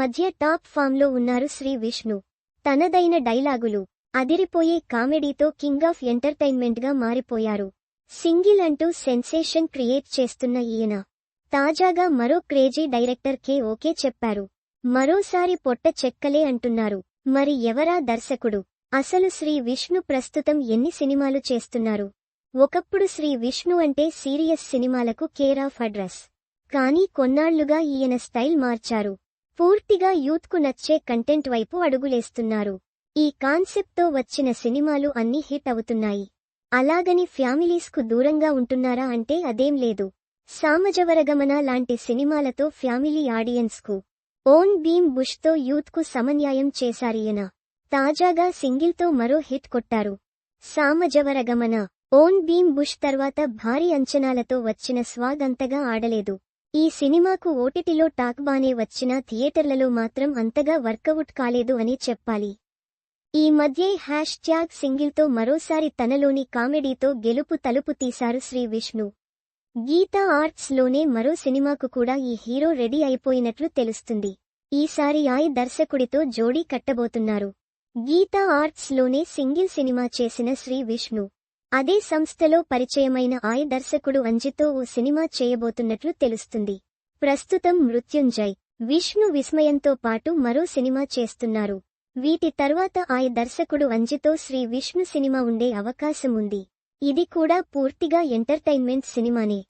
మధ్య టాప్ ఫామ్లో ఉన్నారు శ్రీ విష్ణు. తనదైన డైలాగులు. అదిరిపోయే కామెడీతో కింగ్ ఆఫ్ ఎంటర్టైన్మెంట్గా మారిపోయారు. సింగిల్ అంటూ సెన్సేషన్ క్రియేట్ చేస్తున్న ఈయన. తాజాగా మరో క్రేజీ డైరెక్టర్ కే. ఓకే చెప్పారు. మరోసారి పొట్ట చెక్కలే అంటున్నారు. మరి ఎవరా దర్శకుడు? అసలు శ్రీ విష్ణు ప్రస్తుతం ఎన్ని సినిమాలు చేస్తున్నారు? ఒకప్పుడు శ్రీ విష్ణు అంటే సీరియస్ సినిమాలకు కేర్ ఆఫ్ అడ్రస్. కానీ కొన్నాళ్ళుగా ఈయన స్టైల్ మార్చారు. పూర్తిగా యూత్కు నచ్చే కంటెంట్ వైపు అడుగులేస్తున్నారు. ఈ కాన్సెప్ట్తో వచ్చిన సినిమాలు అన్ని హిట్ అవుతున్నాయి. అలాగని ఫ్యామిలీస్కు దూరంగా ఉంటున్నారా అంటే అదేం లేదు. సామజవరగమన లాంటి సినిమాలతో ఫ్యామిలీ ఆడియన్స్కు ఓన్ బీమ్ బుష్తో యూత్కు సమన్యాయం చేశారీయన. తాజాగా సింగిల్తో మరో హిట్ కొట్టారు. సామజవరగమన ఓన్ బీమ్ బుష్ తర్వాత భారీ అంచనాలతో వచ్చిన స్వాగ్ అంతగా ఆడలేదు. ఈ సినిమాకు ఓటిటిలో టాక్ బానే వచ్చినా థియేటర్లలో మాత్రం అంతగా వర్కౌట్ కాలేదు అని చెప్పాలి. ఈ మధ్యే హ్యాష్ ట్యాగ్ సింగిల్తో మరోసారి తనలోని కామెడీతో గెలుపు తలుపు తీశారు శ్రీ విష్ణు. గీతా ఆర్ట్స్లోనే మరో సినిమాకు కూడా ఈ హీరో రెడీ అయిపోయినట్లు తెలుస్తుంది. ఈసారి ఆయ్ దర్శకుడితో జోడీ కట్టబోతున్నారు. గీతా ఆర్ట్స్లోనే సింగిల్ సినిమా చేసిన శ్రీ విష్ణు. అదే సంస్థలో పరిచయమైన ఆయ దర్శకుడు అంజితో ఓ సినిమా చేయబోతున్నట్లు తెలుస్తుంది. ప్రస్తుతం మృత్యుంజయ్ విష్ణు విస్మయంతో పాటు మరో సినిమా చేస్తున్నారు. వీటి తర్వాత ఆయ దర్శకుడు అంజితో శ్రీ విష్ణు సినిమా ఉండే అవకాశం ఉంది ఇది కూడా పూర్తిగా ఎంటర్టైన్మెంట్ సినిమానే.